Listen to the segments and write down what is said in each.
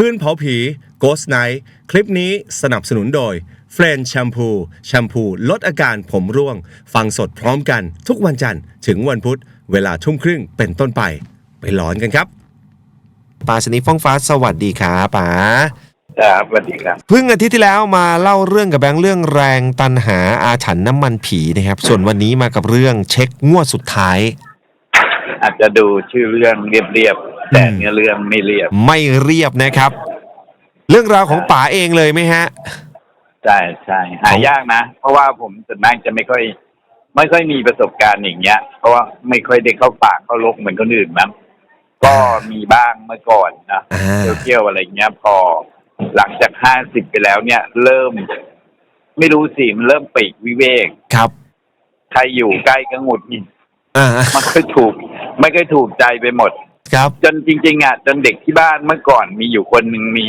คืนเผาผี Ghost Night คลิปนี้สนับสนุนโดยเฟรนแชมพูแชมพูลดอาการผมร่วง ฟังสดพร้อมกันทุกวันจันทร์ถึงวันพุธ เวลาทุ่มครึ่งเป็นต้นไป ไปหลอนกันครับปาชนิดฟ้องฟ้าสวัสดีครับป๋าครับสวัสดีครับเพิ่งอาทิตย์ที่แล้วมาเล่าเรื่องกับแบงค์เรื่องแรงตันหาอาถรรพ์น้ำมันผีนะครับ ส่วนวันนี้มากับเรื่องเช็คงวดสุดท้าย อาจจะดูชื่อเรื่องเรียบๆ แต่เนื้อเรื่องไม่เรียบ ไม่เรียบนะครับ เรื่องราวของป๋าเองเลยไหมฮะ ใช่ใช่หายากนะ เพราะว่าผมส่วนมากจะไม่ค่อย ไม่ค่อยมีประสบการณ์อย่างเงี้ย เพราะว่าไม่ค่อยได้เข้าป่าเข้าลกเหมือนคนอื่นมั้งก็มีบ้างเมื่อก่อนนะอ่าเที่ยวๆอะไรเงี้ย พอหลังจากห้าสิบไปแล้วเนี่ย เริ่ม ไม่รู้สิมันเริ่มปลีกวิเวกครับ ใครอยู่ใกล้ก็หงุดหงิดอ่ามันค่อยถูก ไม่ค่อยถูกใจไปหมด ครับจนจริงๆอะจนเด็กที่บ้านเมื่อก่อนมีอยู่คนหนึ่งมี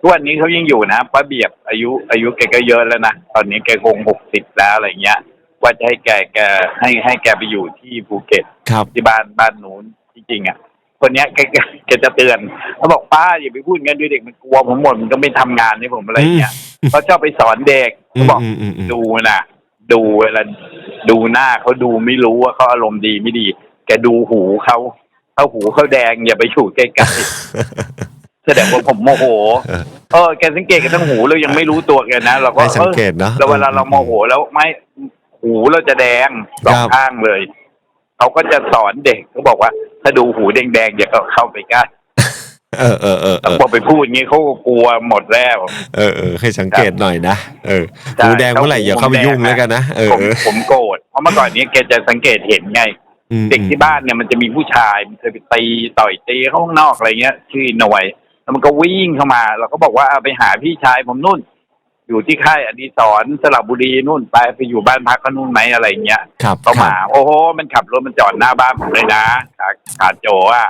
ทุกวันนี้เขายังอยู่นะป้าเบียบอายุอายุแกก็เยอะแล้วนะตอนนี้แกคงหกสิบแล้วอะไรเงี้ย ว่าจะให้แกแกให้ให้แกไปอยู่ที่ภูเก็ตครับ ที่บ้านบ้านนู้นจริงๆอะคนเนี้ยแกแกแกจะเตือนเขาบอกป้าอย่าไปพูดงั้นด้วยเด็กมันกลัวผมหมดมันก็ไม่ทำงานให้ผมอะไรเงี้ยเขาชอบไปสอนเด็กอืเขามบอกอืมอืมอืมดูนะดูเวลาดูหน้าเขาดูไม่รู้ว่าเขาอารมณ์ดีไม่ดี แกดูหูเขา เขาหูเขาแดงอย่าไปถูกใกล้ๆแสดงว่าผมโมโห เออเออแกสังเกตกันทั้งหูเรายังไม่รู้ตัวแกนะเราก็ไม่สังเกตเนอะออแล้วเวลาเราโมโหแล้วไม่หูเราจะแดงสองข้างเลยเขาก็จะสอนเด็กเขาบอกว่า ถ้าดูหูแดงๆอย่าเข้าไปใกล้เออเออเออเออพอไปพูดอย่างนี้เขาก็กลัวหมดแล้ว เออเออให้สังเกตหน่อยนะเออใช่หูแดงเมื่อไหร่อย่าเข้าไปยุ่งแล้วกันนะเออผมเออผมโกรธเพราะเมื่อก่อนนี้แกจะสังเกตเห็นไงอืม เด็กที่บ้านเนี่ยมันจะมีผู้ชายมันเคยไปตีต่อยตีเข้าข้างนอกอะไรเงี้ย ชื่อหน่วย แล้วมันก็วิ่งเข้ามา เราก็บอกว่าเอาไปหาพี่ชายผมนู่น อยู่ที่ค่ายอดีศรสระบุรีนู่นไปไปอยู่บ้านพักก็นู่นไหมอะไรเงี้ยครับเขาครัมาบโอ้โหมันขับรถมันจอดหน้าบ้านผมเลยนะขาขาโจอะ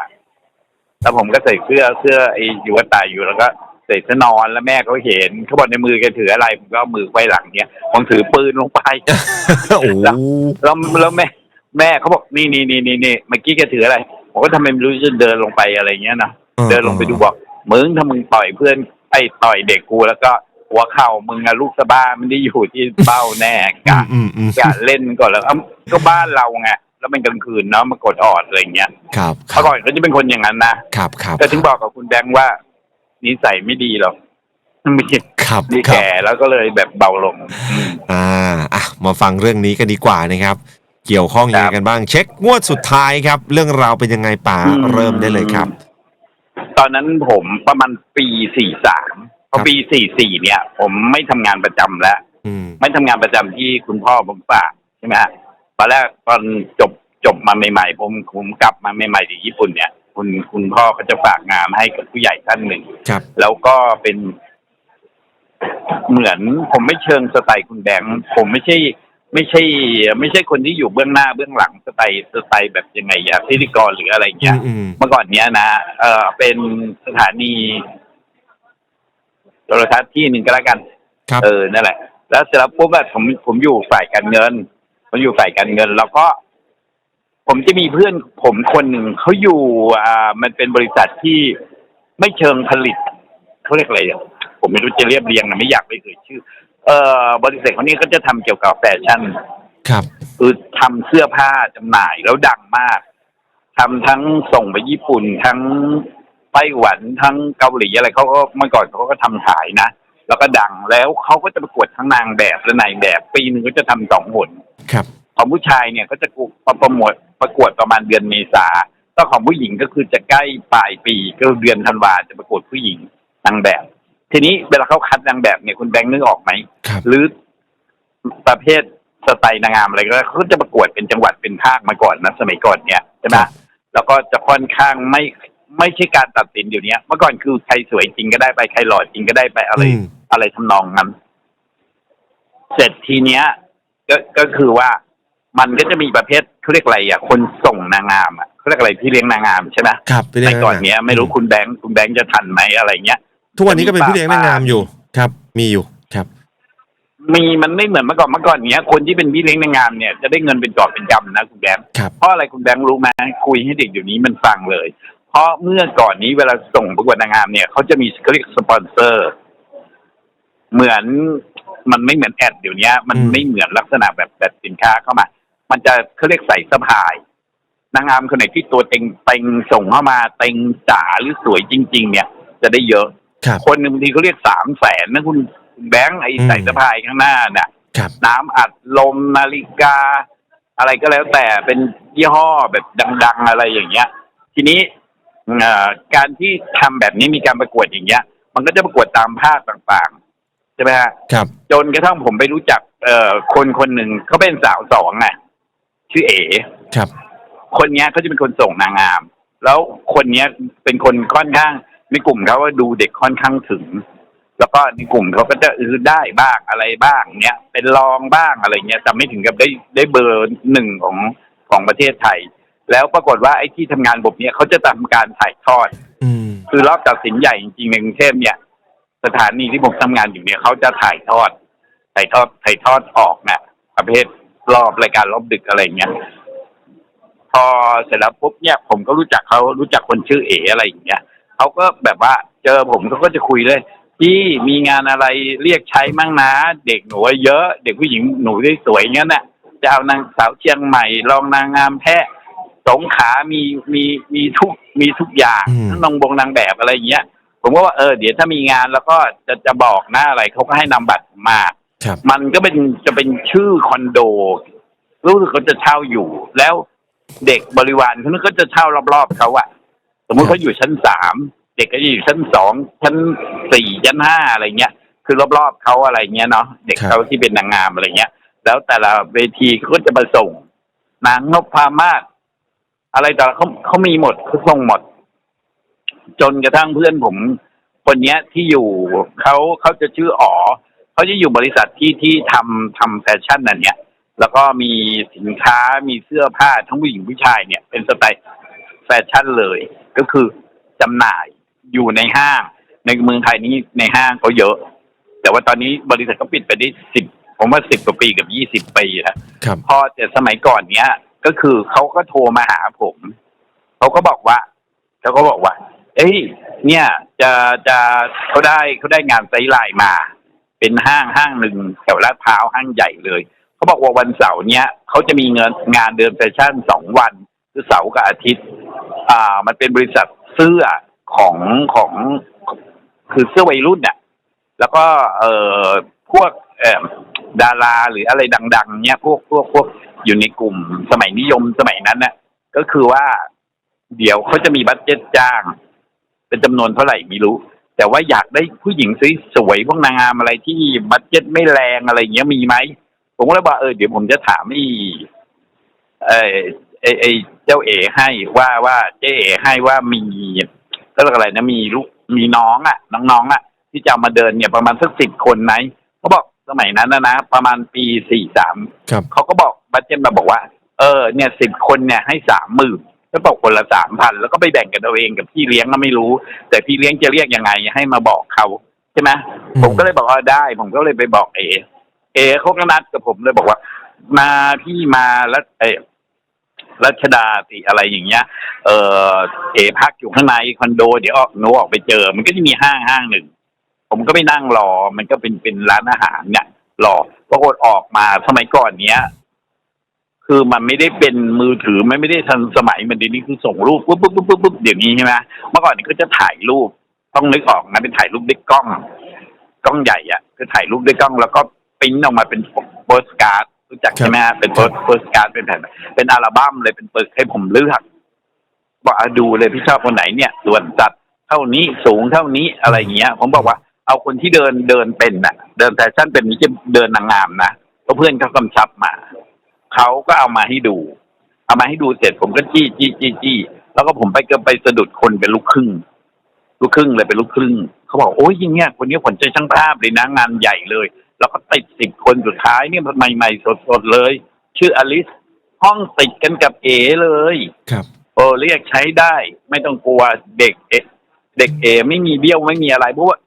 แล้วผมก็ใส่เสื้อเสื้อไอ้อยู่กระต่ายอยู่แล้วก็ใส่เสื้อนอนแล้วแม่เขาเห็นเขาบอกในมือแกถืออะไรผมก็เอามือไว้หลังเนี้ยผมถือปืนลงไปโอ้แล้วแล้วแม่ แม่เขาบอกนี่นี่นี่นี่นี่เมื่อกี้แกถืออะไรผมก็ทำไมไม่รู้จะเดินลงไปอะไรเงี้ยนะเดินลงไปดูบอกมึงถ้ามึงต่อยเพื่อนไอ้ต่อยเด็กกูแล้วก็หัวเข่ามึงอะลูกสะบ้ามันได้อยู่ที่เบ้าแน่กะอืมอืมกะเล่นก่อนแล้วเอ้าก็บ้านเราไงแล้วมันกลางคืนเนาะมากดออดอะไรเงี้ยครับคเมื่รับอก่อนก็จะเป็นคนอย่างนั้นนะครับครับแต่ถึงบอกกับคุณแบงค์ว่านิสัยไม่ดีหรอกไม่ใช่ครับนี่ครับแก่แล้วก็เลยแบบเบาลงอืม อ่าอะมาฟังเรื่องนี้กันดีกว่านะครับ เกี่ยวข้องยังไงกันบ้างเช็คงวดสุดท้ายครับ เรื่องราวเป็นยังไงป๋าอืมเริ่มได้เลยครับ ตอนนั้นผมประมาณปีสี่สามพครัอบปีสี่สี่เนี่ย ผมไม่ทำงานประจำแล้วอืมไม่ทำงานประจำที่คุณพ่อผมฝากใช่ไหมฮะตอนแรกตอนจบจบมาใหม่ๆ ผมผมกลับมาใหม่ๆจากญี่ปุ่นเนี่ยคุณคุณพ่อเขาจะฝากงานให้กับผู้ใหญ่ท่านหนึ่งครับแล้วก็เป็น เหมือนผมไม่เชิงสไตล์คุณแบงค์ผมไม่ใช่ ไม่ใช่ ไม่ใช่คนที่อยู่เบื้องหน้าเบื้องหลังสไตล์สไตล์แบบยังไงอะพิธีกรหรืออะไรอืเงี้ยมอืม เมื่อก่อนเนี้ยนะเออเป็นสถานีโทรทัศน์ที่หนึ่งก็แล้วกัน ครับ เออนั่นแหละ แล้วเสร็จแล้วปุ๊บอะผมผมอยู่ฝ่ายการเงินผมอยู่ฝ่ายการเงิน แล้วก็ ผมจะมีเพื่อนผมคนหนึ่งเขาอยู่อ่ามันเป็นบริษัทที่ไม่เชิงผลิตเขาเรียกอะไรอะผมไม่รู้จะเรียบเรียงนะไม่อยากไปเอ่ยชื่อ เอ่อบริษัทคนนี้ก็จะทำเกี่ยวกับแฟชั่น ครับ คือทำเสื้อผ้าจำหน่ายแล้วดังมากทำทั้งส่งไปญี่ปุ่น ทั้งไต้หวันทั้งเกาหลีอะไรเขาก็เมื่อก่อนเขาก็ทำขายนะ แล้วก็ดังแล้วเขาก็จะประกวดทั้งนางแบบและนายแบบปีหนึงก็จะทำสองหน ครับ ของผู้ชายเนี่ยก็จะโปรโมทประกวดประมาณเดือนเมษาก็ของผู้หญิงก็คือจะใกล้ปลายปีก็เดือนธันวาจะประกวดผู้หญิงนางแบบ ทีนี้เวลาเขาคัดนางแบบเนี่ยคุณแบงค์นึกออกไหมครับ หรือประเภทสไตล์นางงามอะไรก็ได้เขาก็จะประกวดเป็นจังหวัดเป็นภาคมาก่อนนะสมัยก่อนเนี่ยใช่ไหมครับ แล้วก็จะค่อนข้างไม่ไม่ใช่การตัดสินเดี๋ยวนี้เมื่อก่อนคือใครสวยจริงก็ได้ไปใครหล่อจริงก็ได้ไปอะไรอืมอะไรทำนองนั้น เสร็จทีเนี้ย ก็ก็คือว่ามันก็จะมีประเภทเขาเรียกอะไรอะ คนส่งนางงามอะเขาเรียกอะไรพี่เลี้ยงนางงามใช่ไหมครับไปในเรื่อยก่อนเนี้ยไม่รู้คุณแบงค์คุณแบงค์จะทันไหมอะไรเงี้ย ทุกวันนี้ก็เป็นพี่เลี้ยงนางงามอยู่ครับ มีอยู่ครับ มีมันไม่เหมือนเมื่อก่อนเมื่อก่อนเนี้ย คนที่เป็นพี่เลี้ยงนางงามเนี่ยจะได้เงินเป็นกอบเป็นกำนะคุณแบงค์ครับ เพราะอะไรคุณแบงค์รู้ไหมคุยให้เด็กเดี๋ยวนี้มันฟังเลย เพราะเมื่อก่อนนี้เวลาส่งประกวดนางงามเนี่ยเขาจะมีเขาเรียกสปอนเซอร์ เหมือนมันไม่เหมือนแอดเดี๋ยวนี้มันอืมไม่เหมือนลักษณะแบบแบบสินค้าเข้ามา มันจะเขาเรียกใส่สะพายนางงามคนไหนที่ตัวเต็งเต็งส่งเข้ามาเต็งจ๋าหรือสวยจริง ๆ เนี่ย จะได้เยอะ ครับคนหนึ่งบางทีเขาเรียกสามแสนนะคุณแบงค์ไอ้อืมใส่สะพายข้างหน้าน่ะ ครับน้ำอัดลมนาฬิกา อะไรก็แล้วแต่เป็นยี่ห้อแบบดัง ๆ อะไรอย่างเงี้ย ทีนี้เอ่อการที่ทำแบบนี้มีการประกวดอย่างเงี้ย มันก็จะประกวดตามภาคต่างๆใช่ไหมฮะ ครับจนกระทั่งผมไปรู้จัก เอ่อคนคนหนึ่งเขาเป็นสาวสองไงชื่อเอครับคนเนี้ยเขาจะเป็นคนส่งนางงาม แล้วคนเนี้ยเป็นคนค่อนข้าง ในกลุ่มเขาว่าดูเด็กค่อนข้างถึง แล้วก็ในกลุ่มเขาก็จะอือได้บ้างอะไรบ้างเนี้ยเป็นรองบ้างอะไรเงี้ยแต่ไม่ถึงกับได้ได้เบอร์หนึ่งของของประเทศไทย แล้วปรากฏว่าไอ้ที่ทำงานบบเนี้ยเขาจะทำการถ่ายทอด อืมคือรอบตัดสินใหญ่จริงๆในกรุงเทพเนี่ย สถานีที่ผมทำงานอยู่เนี่ยเขาจะถ่ายทอด ถ่ายทอดถ่ายทอดออกเนี่ยประเภทรอบรายการรอบดึกอะไรเงี้ยพอเสร็จแล้วปุ๊บเนี่ยผมก็รู้จักเขารู้จักคนชื่อเออะไรอย่างเงี้ย เขาก็แบบว่าเจอผมเขาก็จะคุยเลยพี่มีงานอะไรเรียกใช้มั่งนะ เด็กหนูเยอะ เด็กผู้หญิงหนูได้สวยๆงั้นน่ะจะเอานางสาวเชียงใหม่รองนางงามแพะสงขลามีมีมีทุกมีทุกอย่างอืมนางบงนางแบบอะไรอย่างเงี้ย ผมก็ว่าเออเดี๋ยวถ้ามีงานแล้วก็จะจะบอกหน้าอะไรเขาก็ให้นำบัตรมา ครับ มันก็เป็นจะเป็นชื่อคอนโด รู้สึกเขาจะเช่าอยู่ แล้วเด็กบริวารเขาก็จะเช่ารอบๆเขาอะ สมมติเขาอยู่ชั้นสามเด็กก็จะอยู่ชั้นสองชั้นสี่ชั้นห้าอะไรเงี้ยคือรอบๆเขาอะไรเงี้ยเนาะเด็กครับเขาที่เป็นนางงามอะไรเงี้ย แล้วแต่ละเวทีเขาก็จะมาส่งนางนพพามาศอะไรแต่ละเขาเขามีหมดเขาส่งหมด จนกระทั่งเพื่อนผม คนเนี้ยที่อยู่เขาเขาจะชื่ออ๋อเขาจะอยู่บริษัทที่ที่ทำทำแฟชั่นนั่นเนี่ยแล้วก็มีสินค้ามีเสื้อผ้าทั้งผู้หญิงผู้ชายเนี่ย เป็นสไตล์แฟชั่นเลย ก็คือจำหน่ายอยู่ในห้าง ในเมืองไทยนี้ในห้างเขาเยอะ แต่ว่าตอนนี้บริษัทเขาปิดไปได้สิบผมว่าสิบกว่าปีกับยี่สิบปีแล้วครับพอแต่สมัยก่อนเนี้ย ก็คือเขาก็โทรมาหาผมเขาก็บอกว่าเขาก็บอกว่า เอ้ยเนี่ย จะจะเขาได้เขาได้งานไซส์ไลน์มา เป็นห้างห้างหนึ่งแถวลาดพร้าวห้างใหญ่เลยเขาบอกว่าวันเสาร์เนี้ยเขาจะมีเงินงานเดินแฟชั่นสองวัน คือเสาร์กับอาทิตย์ อ่า มันเป็นบริษัทเสื้อของของคือเสื้อวัยรุ่นน่ะ แล้วก็เอ่อพวกเอ่อดาราหรืออะไรดัง ๆ เนี่ยพวกพวกพวกอยู่ในกลุ่มสมัยนิยมสมัยนั้นน่ะ ก็คือว่า เดี๋ยวเขาจะมีบัตเจ็ตจ้าง เป็นจำนวนเท่าไหร่ไม่รู้ แต่ว่าอยากได้ผู้หญิงสวยๆพวกนางงามอะไรที่บัตเจ็ตไม่แรงอะไรเงี้ยมีไหมผมก็เลยบอกเออเดี๋ยวผมจะถามไอ้เออ ไอ้ไอ้เจ้าเอให้ว่าว่าเจ๊เอให้ว่ามีก็เรียกอะไรนะมีลูกมีน้องอะ น้องๆอะ ที่จะเอามาเดินเนี่ยประมาณสักสิบคนไหมเขาบอกสมัยนั้นนะนะประมาณปีสี่สามครับเขาก็บอกบัตเจ็ตมาบอกว่า เออเนี่ยสิบคนเนี่ยให้สามหมื่นก็ตกคนละสามพันแล้วก็ไปแบ่งกันเอาเองกับพี่เลี้ยงก็ไม่รู้ แต่พี่เลี้ยงจะเรียกยังไงให้มาบอกเขาใช่ไหมอืมผมก็เลยบอกว่าได้ ผมก็เลยไปบอกเอ เอเขาก็นัดกับผมเลยบอกว่า มาพี่มาแล้วเออ รัชดาสิอะไรอย่างเงี้ย เออเอพักอยู่ข้างในคอนโด เดี๋ยวออกหนูออกไปเจอ มันก็จะมีห้างห้างหนึ่ง ผมก็ไปนั่งรอ มันก็เป็นเป็นร้านอาหารเนี่ยรอปรากฏออกมาสมัยก่อนเนี้ย คือมันไม่ได้เป็นมือถือมันไม่ได้ทันสมัยเหมันเดี๋ยวนี้คือส่งรูปปุ๊บปุ๊บปุ๊บปุ๊บบเดี๋ยวนี้ใช่ไหมเมื่อก่อนนี่ก็จะถ่ายรูป ต้องนึกออกนะเป็นถ่ายรูปด้วยกล้อง กล้องใหญ่อะคือถ่ายรูปด้วยกล้อง แล้วก็ปริ้นออกมาเป็นโปสการ์ด รู้จักใช่ไหมฮะเป็นโปสการ์ดเป็นแผ่น เป็นอัลบั้มเลยเป็นปึกให้ผมเลือกบอกอะดูเลยพี่ชอบคนไหนเนี่ยส่วนจัดเท่านี้สูงเท่านี้อะไรอย่างเงี้ย ผมบอกว่าเอาคนที่เดินเดินเป็นน่ะ เดินแฟชั่นเป็นนี้จะเดินนางงามนะเพราะเพื่อนเขากำชับมาเขาก็เอามาให้ดู เอามาให้ดูเสร็จผมก็จี้จี้จี้จี้แล้วก็ผมไปก็ไปสะดุดคนเป็นลูกครึ่งลูกครึ่งเลยเป็นลูกครึ่งเขาบอกโอ้ยยิ่งเนี้ยคนนี้ผลใจช่างภาพเลยนะงานใหญ่เลย แล้วก็ติดสิบคนสุดท้ายเนี่ยใหม่ๆสดๆเลย ชื่ออลิส ห้องติดกันกับเอเลยครับโอ้เรียกใช้ได้ ไม่ต้องกลัวเด็กเอเด็กเอไม่มีเบี้ยวไม่มีอะไรเพราะว่า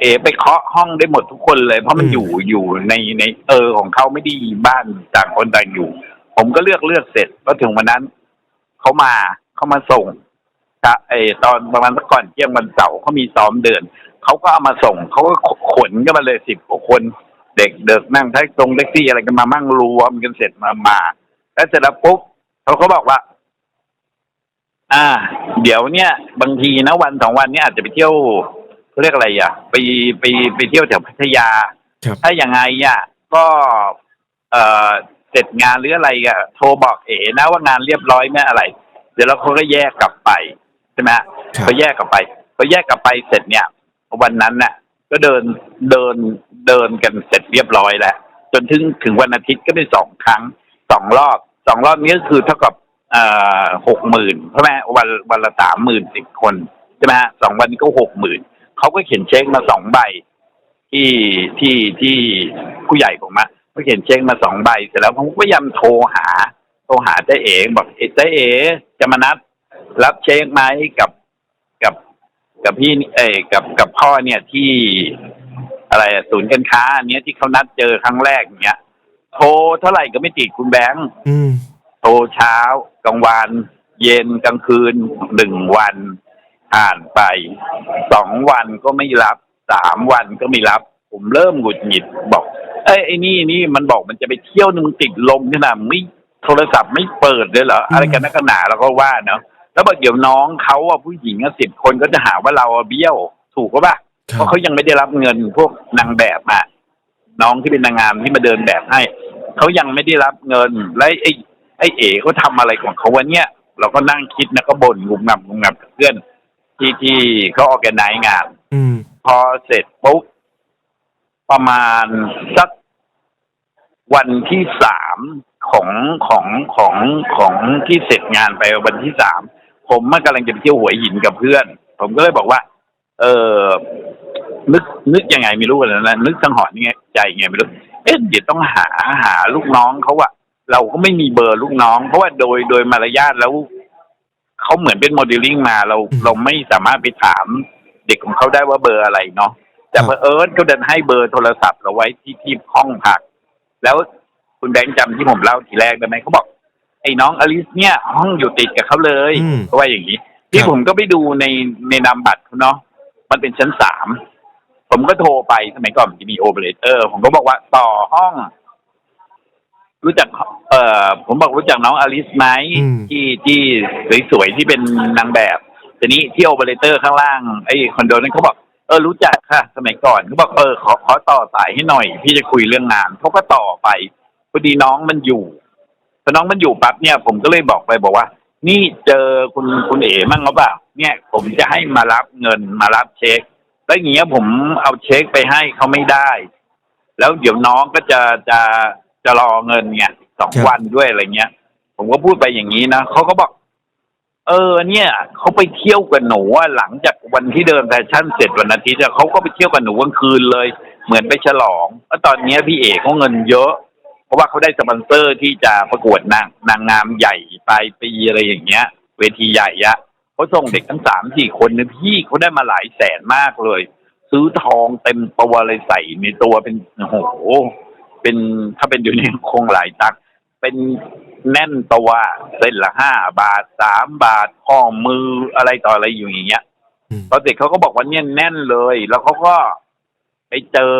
เอไปเคาะห้องได้หมดทุกคนเลย เพราะมันอืมอยู่อยู่ในในเออของเขาไม่ได้บ้านต่างคนต่างอยู่ ผมก็เลือกเลือกเสร็จก็ถึงวันนั้นเขามาเขามาส่งกะไอตอนประมาณสักก่อนเที่ยงวันเสาร์เขามีซ้อมเดิน เขาก็เอามาส่ง เขาก็ขนกันมาเลยสิบกว่าคน เด็กเด็กนั่งแท็กตรงแท็กซี่อะไรกันมามั่งรวมกันเสร็จมามา แล้วเสร็จแล้วปุ๊บเขาก็บอกว่า อ่า เดี๋ยวเนี่ย บางทีนะวันสองวันเนี่ยอาจจะไปเที่ยวเขาเรียกอะไรอะ ไปไปไปเที่ยวแถวพัทยา ครับ ถ้าอย่างไงอะก็เอ่อเสร็จงานหรืออะไรอะโทรบอกเอ๋นะว่างานเรียบร้อยไม่อะไร เดี๋ยวเราเขาก็แยกกลับไปใช่ไหมฮะครับ พอแยกกลับไปพอแยกกลับไปเสร็จเนี่ย วันนั้นน่ะ ก็เดินเดินเดินกันเสร็จเรียบร้อยแล้ว จนถึงถึงวันอาทิตย์ก็เป็นสองครั้งสองรอบสองรอบนี้ก็คือเท่ากับเอ่อหกหมื่นใช่ไหมวันวันละสามหมื่นสิบคนใช่ไหมฮะสองวันนี้ก็หกหมื่นเขาก็เขียนเช็คมาสองใบ ที่ที่ที่ผู้ใหญ่ผมอะเขาเขียนเช็คมาสองใบ เสร็จแล้วผมก็พยายามโทรหา โทรหาเจ๊เอ๋บอกเอ๊เจ๊เอ๋จะมานัดรับเช็คไหมกับ กับพี่นี่เอยกับกับพ่อเนี่ยที่อะไรอะศูนย์การค้าอันเนี้ยที่เขานัดเจอครั้งแรกเนี้ยโทรเท่าไหร่ก็ไม่ติดคุณแบงค์อืม โทรเช้ากลางวันเย็นกลางคืนหนึ่งวันผ่านไปสองวันก็ไม่รับสามวันก็ไม่รับ ผมเริ่มหงุดหงิดบอก เอ้ยไอ้นี่นี่มันบอกมันจะไปเที่ยวนึงมันติดลมขนาดไม่โทรศัพท์ไม่เปิดเลยเหรออะไรกันนักกันหนาเราก็ว่าเนาะ แล้วบอกเดี๋ยวน้องเขาอะผู้หญิงอะสิบคนก็จะหาว่าเราอะเบี้ยว ถูกก็ปะครัเพบราะเขายังไม่ได้รับเงินพวกนางแบบมาน้องที่เป็นนางงามที่มาเดินแบบให้เขายังไม่ได้รับเงินและไอ้ไอ้เอ๋เขาทำอะไรของเขาวะเนี่ย เราก็นั่งคิดนะก็บ่นงุมงำงุมงำกับเพื่อนที่ที่เขาออกแกไนงานอืมพอเสร็จปุ๊บประมาณสักวันที่สามของของของของที่เสร็จงานไปวันที่สาม ผมมันกำลังจะไปเที่ยวหัวหินกับเพื่อน ผมก็เลยบอกว่า เออนึกนึกยังไงไม่รู้เลยนะนึกสังหรณ์ยังไงใจยังไงไม่รู้เอ๊ะเดี๋ยวต้องหาหาลูกน้องเขาอะเราก็ไม่มีเบอร์ลูกน้อง เพราะว่าโดยโดยมารยาทแล้วเขาเหมือนเป็นโมเดลลิ่งมาเราเราไม่สามารถไปถามเด็กของเขาได้ว่าเบอร์อะไรเนาะแต่ครับเผอิญเขาเดินให้เบอร์โทรศัพท์เราไว้ที่ที่ห้องพัก แล้วคุณแบงค์จำที่ผมเล่าทีแรกได้ไหมเขาบอก ไอ้น้องอลิสเนี่ยห้องอยู่ติดกับเขาเลยอืมเขาว่าอย่างนี้ที่ครับผมก็ไปดูในในนามบัตรเขาเนาะมันเป็นชั้นสามผมก็โทรไปสมัยก่อนมันจะมีโอเปอเรเตอร์ ผมก็บอกว่าต่อห้อง รู้จัก เอ่อ ผมบอกรู้จักน้องอลิสไหมอืม ที่ที่สวยๆที่เป็นนางแบบทีนี้ที่โอเปอเรเตอร์ข้างล่างไอ้คอนโดนั้นเขาบอกเออรู้จักค่ะ สมัยก่อนเขาบอกเออขอขอต่อสายให้หน่อย พี่จะคุยเรื่องงานเขาก็ต่อไปพอดีน้องมันอยู่พ อน้องมันอยู่ปั๊บเนี่ยผมก็เลยบอกไปบอกว่า นี่เจอคุณคุณเอ๋มั่งหรือเปล่าเนี่ย ผมจะให้มารับเงินมารับเช็ค แล้วอย่างเงี้ยผมเอาเช็คไปให้เขาไม่ได้ แล้วเดี๋ยวน้องก็จะจะจะรอเงินเนี่ยสองครับ วันด้วยอะไรเงี้ย ผมก็พูดไปอย่างนี้นะเขาก็บอก เออ เนี่ยเขาไปเที่ยวกับหนูอะหลังจากวันที่เดินแฟชั่นเสร็จวันอาทิตย์อะเขาก็ไปเที่ยวกับหนูกลางคืนเลย เหมือนไปฉลองแล้วตอนเนี้ยพี่เอกเขาเงินเยอะ เพราะว่าเขาได้สปอนเซอร์ที่จะประกวดนางนางงามใหญ่ปลายปีอะไรอย่างเงี้ย เวทีใหญ่อะเขาส่งเด็กทั้งสามสี่คนเนี่ยพี่เขาได้มาหลายแสนมากเลย ซื้อทองเต็มตัวเลยใส่ในตัวเป็นโอ้โหเป็นถ้าเป็นอยู่ในคงหลายตังค์เป็นแน่นตัวเส้นละห้าบาทสามบาทข้อมืออะไรต่ออะไรอยู่อย่างเงี้ยอืมตอนเด็กเขาก็บอกว่าเนี่ยแน่นเลย แล้วเขาก็ ไปเจอ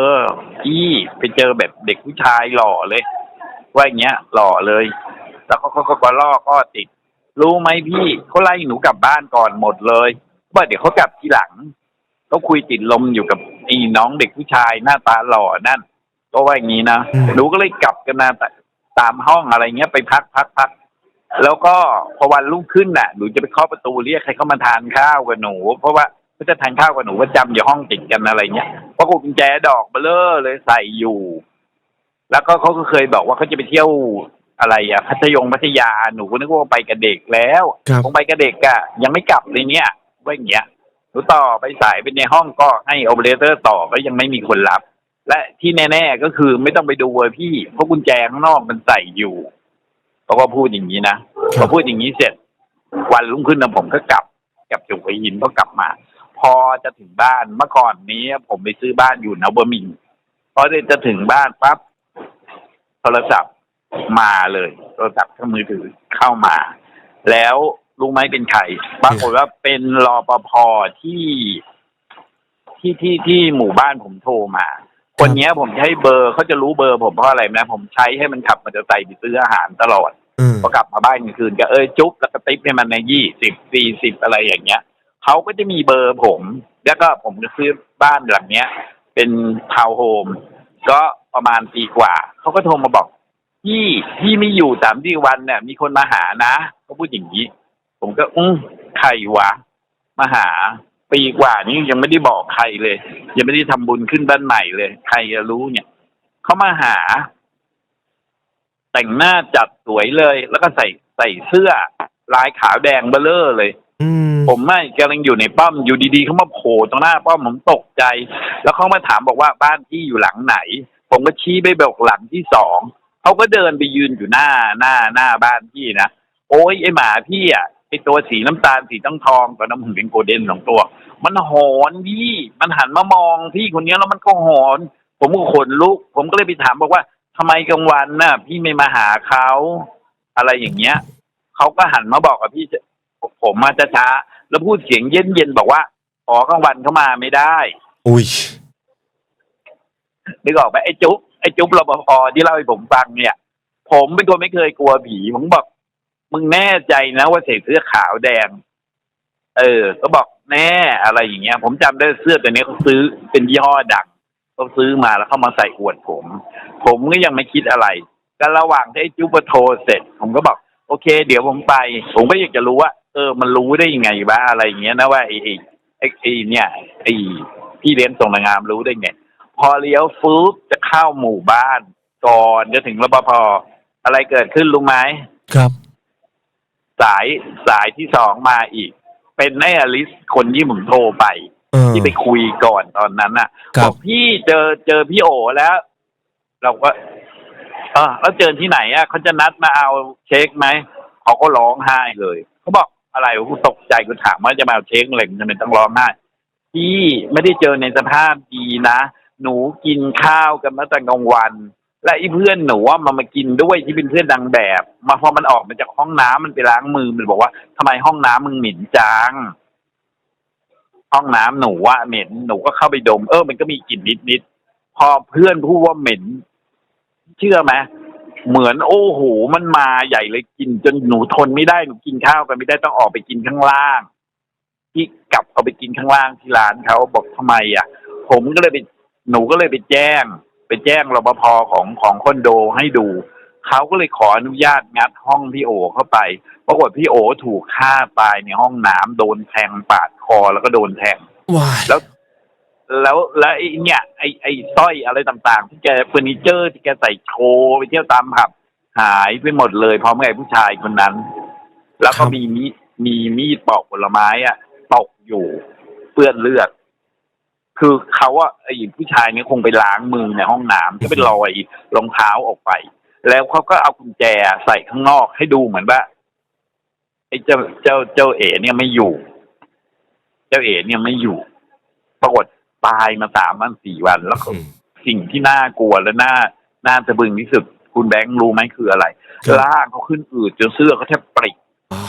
พี่ไปเจอแบบเด็กผู้ชายหล่อเลย ว่าอย่างเงี้ย หล่อเลย แล้วเขาก็ก็ก็ล่อก็ติด รู้ไหมพี่เขาไล่หนูกลับบ้านก่อนหมดเลยว่าเดี๋ยวเขากลับทีหลังเขาคุยติดลมอยู่กับไอ้น้องเด็กผู้ชายหน้าตาหล่อนั่นก็ว่าอย่างนี้นะอืมหนูก็เลยกลับกันมาตามห้องอะไรเงี้ยไปพักพักพักแล้วก็พอวันรุ่งขึ้นน่ะหนูจะไปเคาะประตูเรียกให้เขามาทานข้าวกับหนู เพราะว่า เขาจะทานข้าวกับหนูประจำอยู่ห้องติดกันอะไรเงี้ยเพราะกุญแจดอกเบลอเลยใส่อยู่ แล้วก็เขาก็เคยบอกว่าเขาจะไปเที่ยวอะไรอะพัทยงพัทยาหนูก็นึกว่าไปกับเด็กแล้วครับคงไปกับเด็กอะยังไม่กลับเลยเนี่ยว่าอย่างเงี้ยหนูต่อไปสายไปในห้องก็ให้โอเปอเรเตอร์ต่อก็ยังไม่มีคนรับ และที่แน่ ๆก็คือไม่ต้องไปดูเลยพี่เพราะกุญแจข้างนอกมันใส่อยู่เขาก็พูดอย่างนี้นะครัพอบพูดอย่างนี้เสร็จ วันรุ่งขึ้นนะผมก็กลับกลับจากหัวหินก็กลับมา พอจะถึงบ้านเมื่อก่อนนี้ผมไปซื้อบ้านอยู่นวมินทร์พอจะถึงบ้านปั๊บโทรศัพท์มาเลย โทรศัพท์เครื่องมือถือเข้ามา แล้วรู้ไหมเป็นใครปรากฏว่าเป็นรอปภที่ที่ที่ที่หมู่บ้านผมโทรมา คนเนี้ยผมใช้เบอร์เขาจะรู้เบอร์ผมเพราะอะไรนะผมใช้ให้มันขับมอเตอร์ไซค์ไปซื้ออาหารตลอดอืมพอกลับมาบ้านกลางคืนก็เอ้ยจุ๊บแล้วก็ติ๊บให้มันในยี่สิบสี่สิบอะไรอย่างเงี้ย เขาก็จะมีเบอร์ผม แล้วก็ผมจะซื้อบ้านหลังเนี้ย เป็นทาวน์โฮมก็ประมาณปีกว่า เขาก็โทรมาบอกพี่พี่ไม่อยู่สามที่วันเนี่ยมีคนมาหานะเขาพูดอย่างนี้ ผมก็อืมใครวะ มาหา ปีกว่านี้ยังไม่ได้บอกใครเลย ยังไม่ได้ทำบุญขึ้นบ้านใหม่เลย ใครจะรู้เนี่ยเขามาหา แต่งหน้าจัดสวยเลย แล้วก็ใส่ใส่เสื้อลายขาวแดงเบลเลอร์เลย อืม ผมไม่กำลังอยู่ในป้อมอยู่ดีๆเขามาโผล่ตรงหน้าป้อมผมตกใจ แล้วเขามาถามบอกว่าบ้านที่อยู่หลังไหน ผมก็ชี้ไปบอกหลังที่สองเขาก็เดินไปยืนอยู่หน้าหน้าหน้าบ้านพี่นะโอ้ยไอหมาพี่อะไอตัวสีน้ำตาลสีต้องทองกับน้ำหึงเป็นโกลเด้นสองตัว มันหอนพี่มันหันมามองพี่คนนี้แล้วมันก็หอน ผมก็ขนลุก ผมก็เลยไปถามบอกว่าทำไมกลางวันน่ะ พี่ไม่มาหาเขาอะไรอย่างเงี้ยเขาก็หันมาบอกกับพี่ผมมาจะช้า แล้วพูดเสียงเย็นๆบอกว่าอ๋อกลางวันเขามาไม่ได้ อุ้ยนึกออกไหมไอ้จุ๊บไอ้จุ๊บรปภที่เล่าให้ผมฟังเนี่ย ผมเป็นคนไม่เคยกลัวผีผมบอก มึงแน่ใจนะว่าใส่เสื้อขาวแดง เออ ก็บอกแน่อะไรอย่างเงี้ย ผมจำได้เสื้อตัวนี้เขาซื้อเป็นยี่ห้อดังเขาซื้อมาแล้วเขามาใส่อวดผม ผมก็ยังไม่คิดอะไรก็ระหว่างที่ไอ้จุ๊บโทรเสร็จ ผมก็บอก โอเค เดี๋ยวผมไป ผมก็อยากจะรู้ว่า เออ มันรู้ได้ยังไงบ้าอะไรอย่างเงี้ยนะว่าไอ้ไอ้ไอ้ไอ้เนี่ยไอ้พี่เลี้ยงส่งนางงามรู้ได้ไง พอเลี้ยวฟืบจะเข้าหมู่บ้าน ก่อนจะถึงรปภอะไรเกิดขึ้นรู้ไหมครับ สายสายที่สองมาอีก เป็นไอ้อลิสคนที่ผมโทรไป เออ ที่ไปคุยก่อนตอนนั้นน่ะครับ อกพี่เจอเจอพี่โอแล้ว เราก็ เออแล้วเจอที่ไหนอะเขาจะนัดมาเอาเช็คไหมเขาก็ร้องไห้เลยเขาบอก อะไรกูตกใจกูถามว่าจะมาเอาเช็คอะไรมันทำไมต้องร้องไห้พี่ไม่ได้เจอในสภาพดีนะ หนูกินข้าวกันมาตั้งกลางวัน และไอ้เพื่อนหนูว่ามันมากินด้วยที่เป็นเพื่อนดังแบบ มาพอมันออกมาจากห้องน้ำมันไปล้างมือมันบอกว่าทำไมห้องน้ำมึงเหม็นจังห้องน้ำหนูว่าเหม็นหนูก็เข้าไปดม เออมันก็มีกลิ่นนิดๆพอเพื่อนพูดว่าเหม็น เชื่อไหม เหมือนโอ้โหมันมาใหญ่เลยกิน จนหนูทนไม่ได้หนูกินข้าวกันไม่ได้ต้องออกไปกินข้างล่าง ที่กลับเอาไปกินข้างล่างที่ร้านเขาบอกทำไมอะ ผมก็เลยไปหนูก็เลยไปแจ้ง ไปแจ้งรปภของของคอนโดให้ดูเขาก็เลยขออนุญาตงัดห้องพี่โอเข้าไปปรากฏพี่โอถูกฆ่าตายในห้องน้ำโดนแทงปาดคอแล้วก็โดนแทง ว้ายแล้ว แล้วแล้วไอ้เนี่ยไอ้ไอ้สร้อยอะไรต่างๆ ที่แกเฟอร์นิเจอร์ที่แกใส่โชว์ไปเที่ยวตามผับหายไปหมดเลยพร้อมกับไอ้ผู้ชายคนนั้น แล้วก็มีมีดมีมีดปอกผลไม้อะตกอยู่เปื้อนเลือด คือเขาว่าไอ้ผู้ชายเนี่ยคงไปล้างมือในห้องน้ำก็เป็นรอยรองเท้าออกไป แล้วเขาก็เอากุญแจใส่ข้างนอกให้ดูเหมือนว่าไอ้เจ้าเจ้าเจ้าเอ๋เนี่ยไม่อยู่ เจ้าเอ๋เนี่ยไม่อยู่ ปรากฏ ตายมาสามวันสี่วัน แล้วก็อืมสิ่งที่น่ากลัวและน่าน่าจะบึงที่สุด คุณแบงค์รู้ไหมคืออะไรครับล่างเขาขึ้นอืดจนเสื้อเขาแทบปริอ่า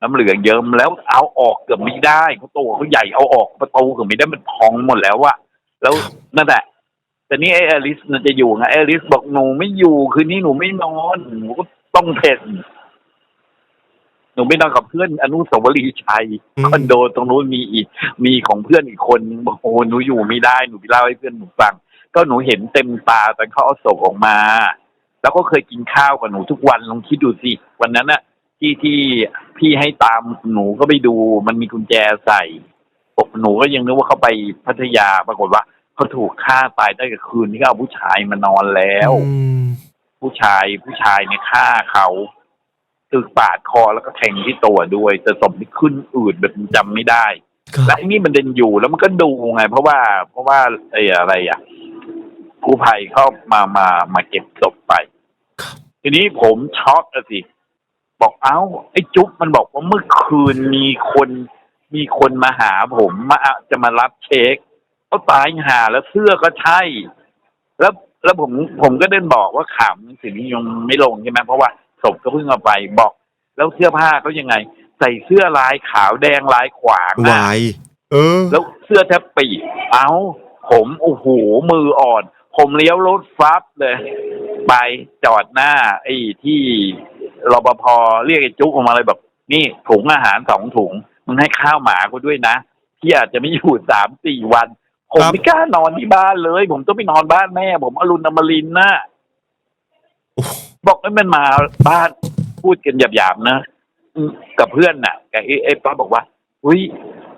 น้ำเหลืองเยิ้มแล้วเอาออกเกือบไม่ได้เขาตัวเขาใหญ่เอาออกประตูเกือบไม่ได้มันพองหมดแล้วอะแล้วนั่นแหละแต่นี่ไอ้อลิสมันจะอยู่ไงไอ้อลิสบอกหนูไม่อยู่คืนนี้หนูไม่นอนหนูก็ต้องเพ่น หนูไม่นอนกับเพื่อนอนุสาวรีย์ชัยอืม คอนโดตรงนู้นมีอีกมีของเพื่อนอีกคนนึงบอกโอ้หนูอยู่ไม่ได้หนูไปเล่าให้เพื่อนหนูฟัง ก็หนูเห็นเต็มตาตอนเขาเอาศพออกมา แล้วก็เคยกินข้าวกับหนูทุกวันลองคิดดูสิวันนั้นน่ะที่ที่พี่ให้ตามหนูก็ไปดู มันมีกุญแจใส่ปกหนูก็ยังนึกว่าเขาไปพัทยาปรากฏว่าเขาถูกฆ่าตายตั้งแต่คืนที่เขาเอาผู้ชายมานอนแล้ว อืมผู้ชายผู้ชายเนี่ยฆ่าเขา ตึกปาดคอแล้วก็แทงที่ตัวด้วยแต่ศพนี่ขึ้นอืดแบบจำไม่ได้ครับและไอ้นี่มันเดินอยู่แล้วมันก็ดูไง เพราะว่า เพราะว่าไอ้อะไรอะกู้ภัยเข้ามามามาเก็บศพไป ทีนี้ผมช็อกอะสิ บอกเอ้า ไอ้จุ๊บมันบอกว่าเมื่อคืนมีคนมีคนมาหาผมมาเอาจะมารับเช็คเขาตายหาแล้วเสื้อก็ใช่ แล้วแล้วผมผมก็เดินบอกว่าข่าวหนังสือนิยมไม่ลงใช่ไหมเพราะว่า ศพก็เพิ่งเอาไปบอก แล้วเสื้อผ้าเขายังไง ใส่เสื้อลายขาวแดงลายขวางวาอะยเออ แล้วเสื้อแทบปีกเอาผมโอ้โหมืออ่อน ผมเลี้ยวรถฟับเลย ไปจอดหน้า ไอ้ที่รปภเรียกไอ้จุ๊กออกมาเลยแบบนี่ถุงอาหารสองถุงมึงให้ข้าวหมากูด้วยนะที่อาจจะไม่อยู่สามสี่วัน ผมครับ ไม่กล้านอนที่บ้านเลย ผมต้องไปนอนบ้านแม่ ผมอรุณอมรินทร์นะ บอกให้มันมาบ้านพูดกันหยาบๆนะอืมกับเพื่อนน่ะกับไอ้ไอ้ป้าบอกว่าเฮ้ย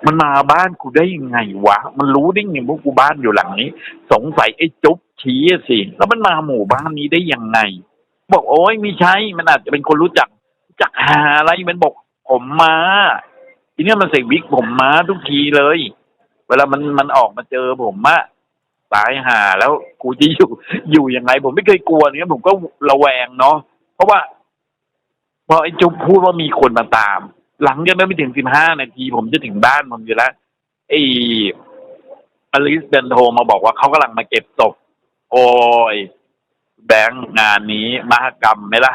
มันมาบ้านกูได้ยังไงวะ มันรู้ได้ไงว่ากูบ้านอยู่หลังนี้ สงสัยไอ้จุ๊บชี้สิแล้วมันมาหมู่บ้านนี้ได้ยังไง บอกโอ้ยไม่ใช่มันอาจจะเป็นคนรู้จักจักหาอะไรมันบอกผมมาทีนี้มันใส่วิกผมมาทุกทีเลย เวลามันมันออกมาเจอผมอะ ตายหาแล้วกูจะอยู่อยู่ยังไง ผมไม่เคยกลัวเนี่ยผมก็ระแวงเนาะเพราะว่า พอไอ้จุ๊บพูดว่ามีคนมาตาม หลังจากนั้นไม่ถึงสิบห้านาที ผมจะถึงบ้านผมอยู่แล้วไอ้อลิสเดนโทรมาบอกว่าเขากำลังมาเก็บศพโอ้ยแบงค์งานนี้มหกรรมไหมล่ะ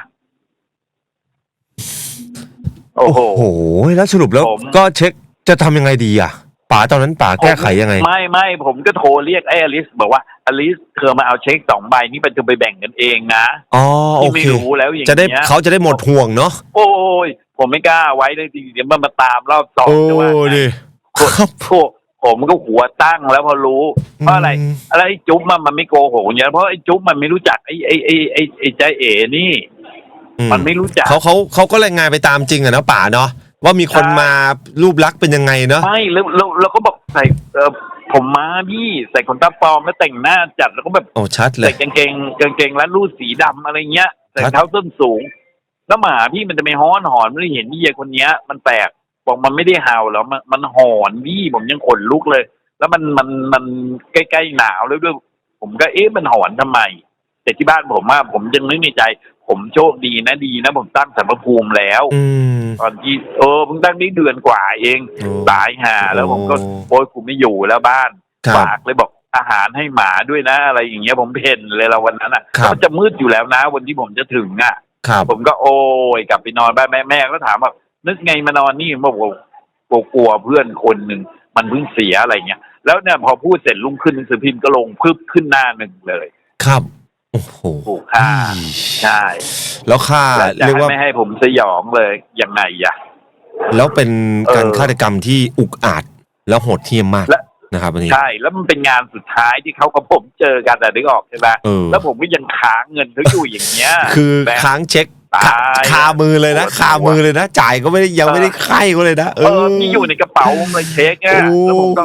โอ้โหโอ้โหแล้วสรุปแล้วผม ก็เช็คจะทำยังไงดีอะ ป๋าตอนนั้นป๋าแก้ไขยังไง ไม่ไม่ผมก็โทรเรียกไอ้อลิส บอกว่าอลิสเธอมาเอาเช็คสองใบนี่ไปจะไปแบ่งกันเองนะอ๋อโอที่ไม่เครู้แล้วอย่างจะได้เงี้ยเขาจะได้หมดห่วงเนาะโอ้ยผมไม่กล้าไว้เลยจริงๆเดี๋ยวมันมาตามรอบสองโอ้จะว่าไงดิโอ้โหผมก็หัวตั้งแล้วพอรู้เพราะอะไรอืมอะไรไอ้จุ๊บมันมันไม่โกหกอย่างเงี้ยเพราะไอ้จุ๊บมันไม่รู้จักไอ้ไอ้ไอ้ไอ้ไอ้ใจเอ๋นี่อืมันไม่รู้จักเขาเขาเขาก็รายงานไปตามจริงอะเนาะป๋าเนาะ ว่ามีคนใช่มารูปลักษณ์เป็นยังไงเนาะไม่แล้วแล้วแล้วก็บอกใส่เออผมมาพี่ใส่ขนตาปลอมแล้วแต่งหน้าจัดแล้วก็แบบโอ้ชัดเลใส่ย กางเกงกางเกงรัดรูดสีดำอะไรเงี้ยใส่ครับ เท้าส้นสูง แล้วหมาพี่มันจะไม่ฮ้อนหอนไม่ได้เห็นพี่เยคนเนี้ย มันแปลกบอกมันไม่ได้เห่าแล้วมันมันหอนพี่ผมยังขนลุกเลย แล้วมันมันมันใกล้ๆหนาวแล้วด้วยผมก็เอ๊ะมันหอนทำไม แต่ที่บ้านผมว่าผมยังนึกในใจ ผมโชคดีนะดีนะผมตั้งสารพระภูมิแล้ว อืม ตอนที่เออเพิ่งตั้งได้เดือนกว่าเองโอ้ตายห่าแล้วผมก็โอ้ โอ้ยกูไม่อยู่แล้วบ้านครับ ฝากเลยบอกอาหารให้หมาด้วยนะอะไรอย่างเงี้ยผมเพ่นเลยเราวันนั้นอะครับมันจะมืดอยู่แล้วนะวันที่ผมจะถึงอะ ครับ ผมก็โอ้ยกลับไปนอนบ้านแม่แม่ก็ถามแบบนึกไงมานอนนี่ผมบอกว่ากลัวเพื่อนคนหนึ่งมันเพิ่งเสียอะไรเงี้ยแล้วเนี่ยพอพูดเสร็จลุงขึ้นหนังสือพิมพ์ก็ลงพึบขึ้นหน้าหนึ่งเลย ครับ โอ้โหถูกฆ่าใช่แล้วค่าแล้วจะเรียกให้ว่า ไม่ให้ผมสยองเลยยังไงอะแล้วเป็นการเออฆาตกรรมที่อุกอาจแล้วโหดเหี้ยมมากและ นะครับอันนี้ ใช่แล้วมันเป็นงานสุดท้ายที่เขากับผมเจอกันแต่นึกออกใช่ไหมเออ แล้วผมก็ยังค้างเงินเขาอยู่อย่างเงี้ยคือแบงค์ค้างเช็คตาย คามือเลยนะโอ้โหคามือเลยนะ จ่ายก็ไม่ได้ยังไม่ได้ไข่ก็เลยนะเออ มีอยู่ในกระเป๋าเลยเช็คอะโอ้ แล้วผมก็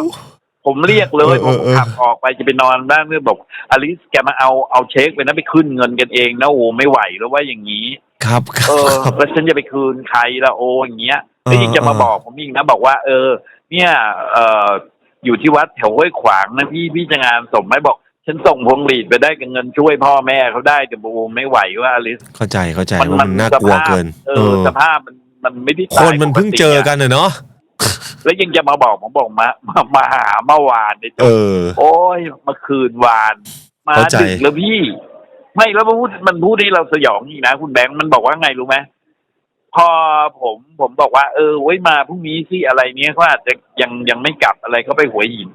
ผมเรียกเลยเอผอมเออขับออกไปจะไปนอนบ้านเพื่อนบอกอลิสแกมาเอาเอาเช็คไปนะไปขึ้นเงินกันเองนะโอ้ไม่ไหวแล้วว่าอย่างนี้ ครับครัเอบอครับแล้วฉันจะไปคืนใครละโออย่างเงี้ยแล้วยังจะมาเออบอกผมอีกนะบอกว่า เออ เนี่ยเอออยู่ที่วัดแถวห้วยขวางนะพี่พี่จะงานสมไหมบอกฉันส่งพวงหลีดไปได้กับเงินช่วยพ่อแม่เขาได้แต่โอ้ไม่ไหวว่าอลิสเข้าใจเข้าใจว่ามันน่ากลัวเกินเอเอออสภาพมันมันไม่ได้คตายนมันเพิ่งเจอกันเนอะเนาะ แล้วยังจะมาบอกผมบอกมามามาหาเมื่อวานเนี่ยเออ โอ้ยเมื่อคืนวาน มาเข้าใจ ดึกแล้วพี่ ไม่แล้วมันพูดมันพูดให้เราสยองอีกนะคุณแบงค์มันบอกว่าไงรู้ไหมพอผมผมบอกว่า เออไว้ยมาพรุ่งนี้สิอะไรเนี้ยเขาอาจจะยังยังไม่กลับอะไรเขาไปหัวหิน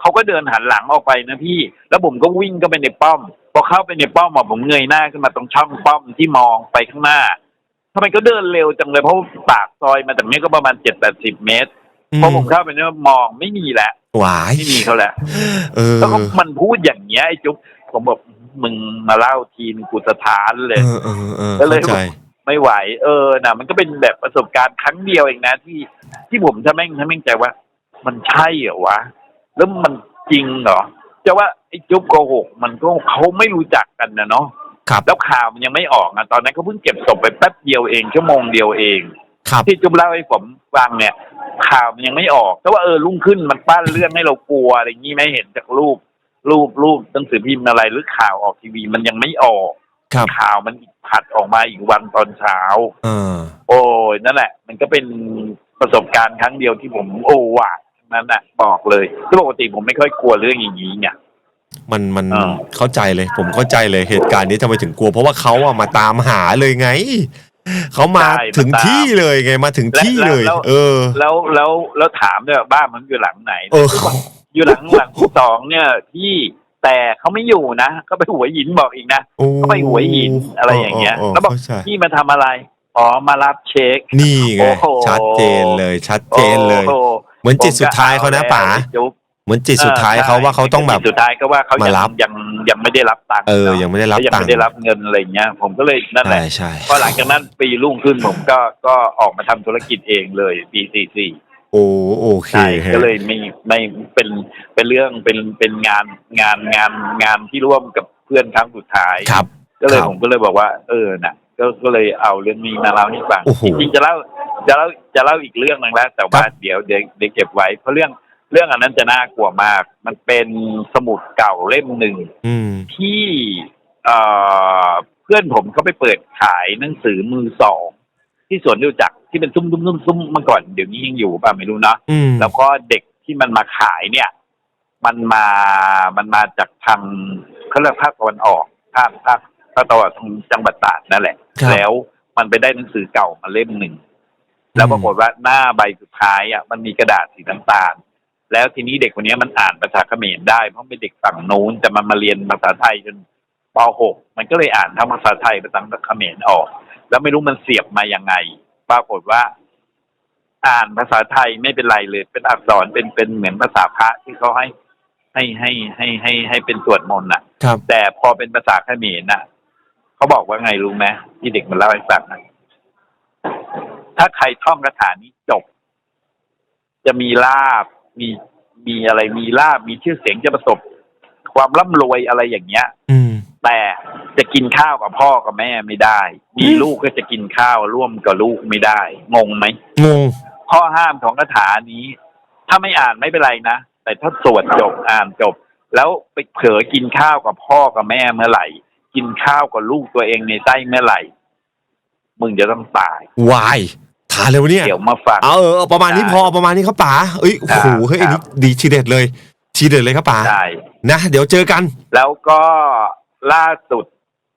เขาก็เดินหันหลังออกไปนะพี่ แล้วผมก็วิ่งเข้าไปในป้อมพอเข้าไปในป้อมอะผมเงยหน้าขึ้นมาตรงช่องป้อมที่มองไปข้างหน้า ทำไมก็เดินเร็วจังเลยเพราะปากซอยมาจากนี้ก็ประมาณเจ็ดแปดสิบเมตรอืพอผมเข้าไปเนี่ยมองไม่มีแล้วหวายไม่มีเขาแล้วเออแล้วก็มันพูดอย่างเงี้ยไอ้จุ๊บผมบอกมึงมาเล่าทีนงกูสถานเลย เออเออเออก็เลย เข้าใจ ไม่ไหว เออนะมันก็เป็นแบบประสบการณ์ครั้งเดียวเองนะที่ที่ผมถ้าแม่งถ้าแม่งใจว่า มันใช่เหรอวะ แล้วมันจริงเหรอจะว่าไอ้จุ๊บโกหกมันก็เขาไม่รู้จักกันนะเนาะ ครับ แล้วข่าวมันยังไม่ออกอะตอนนั้นเขาเพิ่งเก็บศพไปแป๊บเดียวเองชั่วโมงเดียวเอง ครับ ที่จุ๊บเล่าให้ผมฟังเนี่ย ข่าวมันยังไม่ออก แต่ว่าเออรุ่งขึ้นมันปั้นเรื่องให้เรากลัวอะไรอย่างนี้ไหม่เห็นจากรูป รูปรูปหนังสือพิมพ์อะไรหรือข่าวออกทีวีมันยังไม่ออกครับ ข่าวมันอีกผัดออกมาอีกวันตอนเช้า เออ โอ้ยนั่นแหละ มันก็เป็นประสบการณ์ครั้งเดียวที่ผมโอ้ว่ะนั่นแหละบอกเลยที่ปกติผมไม่ค่อยกลัวเรื่องอย่างนี้ไง มันมันอ่า เข้าใจเลย ผมเข้าใจเลยเหตุการณ์นี้ทำไมถึงกลัว เพราะว่าเขาอะมาตามหาเลยไง เขามาใช่ถึงมาตามที่เลยไงมาถึงที่เลย แล้ว เออ แล้วแล้วแล้วถามด้วยว่าบ้านมันอยู่หลังไหน เออ อยู่หลังหลังที่สองเนี่ยที่แต่เขาไม่อยู่นะเขาไปหัวหินบอกอีกนะ โอ้เขาไปหัวหินอะไรอย่างเงี้ยแล้วบอกเข้าใจ พี่มาทำอะไรอ๋อมารับเช็ค นี่ไงโอ้โห ชัดเจนเลยชัดเจนเลย โอ้โเหมือนจิตสุดท้ายเขานะผมก็ป๋าอแล้วจุ๊บ เหมือนจิตสุดท้ายเขาว่าเขาต้องแบบจิตสุดท้ายก็ว่าเขามายังรับยังยังไม่ได้รับตังค์เออนาะยังไม่ได้รับเขายังตังไม่ค์ได้รับเงินอะไรอย่างเงี้ย ผมก็เลยนั่นแหใช่ละใช่พอหลังจากนั้นปีรุ่งขึ้นผมก็ก็ออกมาทำธุรกิจเองเลยปีสี่สี่โอ้โอเคใช่ฮะก็เลยไม่ไม่เป็นเป็นเรื่องเป็นเป็นงานงานงานงานที่ร่วมกับเพื่อนครั้งสุดท้ายครับ ก็เลยครับผมก็เลยบอกว่า เออน่ะก็ก็เลยเอาเรื่องนี้มาเล่าให้ฟังโอ้โหจริงๆจะเล่าจะเล่าจะเล่าอีกเรื่องหนึงแล้ว แต่ว่าเดี๋ยวเดี๋ยวเดี๋ยวเก็บไว้เพราะเรื่อง เรื่องอันนั้นจะน่ากลัวมาก มันเป็นสมุดเก่าเล่มหนึ่งอืม ที่เอ่อเพื่อนผมเขาไปเปิดขายหนังสือมือสอง ที่สวนรู้จักรที่เป็นซุ้มซุ้มซุ้มซุ้มเมื่อก่อนเดี๋ยวนี้ยังอยู่ป่ะไม่รู้เนาะ อืม แล้วก็เด็กที่มันมาขายเนี่ย มันมา มันมาจากทางเขาเรียกภาคตะวันออกภาคภาคภาคตะวันออกทางจังหวัดตราดนั่นแหละ ครับแล้วมันไปได้หนังสือเก่ามาเล่มหนึ่ง แล้วปรากฏว่าหน้าใบสุดท้ายอะมันมีกระดาษสีน้ำตาล แล้วทีนี้เด็กคนนี้มันอ่านภาษาเขมรได้เพราะเป็นเด็กฝั่งนู้นแต่มันมาเรียนภาษาไทยจนป .6 มันก็เลยอ่านทั้งภาษาไทยภาษาเขมรออก แล้วไม่รู้มันเสียบมายังไง ปรากฏว่า อ่านภาษาไทยไม่เป็นไรเลย เป็นอักษรเป็นเป็นเหมือนภาษาพระที่เขาให้ให้ให้ให้ให้ให้เป็นสวดมนต์น่ะ ครับ แต่พอเป็นภาษาเขมรน่ะเขาบอกว่าไงรู้ไหมที่เด็กมันเล่าให้ฟังน่ะถ้าใครท่องคาถานี้จบ จะมีลาบ มีมีอะไรมีลาบมีชื่อเสียงจะประสบ ความร่ำรวยอะไรอย่างเงี้ย อืม แต่จะกินข้าวกับพ่อกับแม่ไม่ได้ มีอืมลูกก็จะกินข้าวร่วมกับลูกไม่ได้ งงไหมงง ข้อห้ามของคาถานี้ ถ้าไม่อ่านไม่เป็นไรนะ แต่ถ้าสวดจบอ่านจบ แล้วไปเผลอกินข้าวกับพ่อกับแม่เมื่อไหร่ กินข้าวกับลูกตัวเองในไส้เมื่อไหร่ มึงจะต้องตาย วาย ทานเลยวะเนี่ย เดี๋ยวมาฟัง เอาเออเอาประมาณนี้พอประมาณนี้ครับป๋าเอ้ยโอ้โหครับเฮ้ยอันนี้ดีทีเด็ดเลย ทีเด็ดเลยครับป๋าใช่นะเดี๋ยวเจอกัน แล้วก็ล่าสุด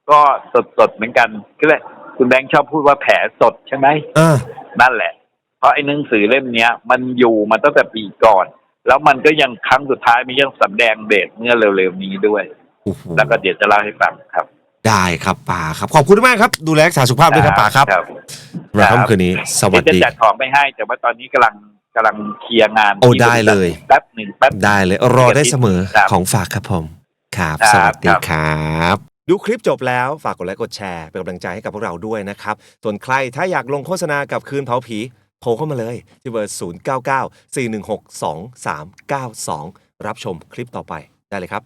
ก็สดสดๆเหมือนกันก็เลยคุณแบงค์ชอบพูดว่าแผลสดใช่ไหม เออ นั่นแหละ เพราะไอ้หนังสือเล่มเนี้ย มันอยู่มาตั้งแต่ปีก่อน แล้วมันก็ยังครั้งสุดท้ายมียังสำแดงเดชเมื่อเร็วๆนี้ด้วย โอ้โหแล้วก็เดี๋ยวจะเล่าให้ฟังครับ ได้ครับป๋าครับขอบคุณมากครับ ดูแลรักษาสุขภาพด้วยครับป๋าครับครับเราค่ำคืนนี้ สวัสเดี๋ยวดีจะจัดของไปให้ แต่ว่าตอนนี้กำลังกำลังเคลียร์งาน โอ้ที่ได้เลยแป๊บหนึ่งแป๊บได้เลย รอได้เสมอครับของฝากครับผมครับครับสวัสดีครับครับดูคลิปจบแล้วฝากกดไลค์กดแชร์เป็นกำลังใจให้กับพวกเราด้วยนะครับ ส่วนใครถ้าอยากลงโฆษณากับคืนเผาผีโทรเข้ามาเลยที่เบอร์ 0 9 9 4 1 6 2 3 9 2 รับชมคลิปต่อไปได้เลยครับ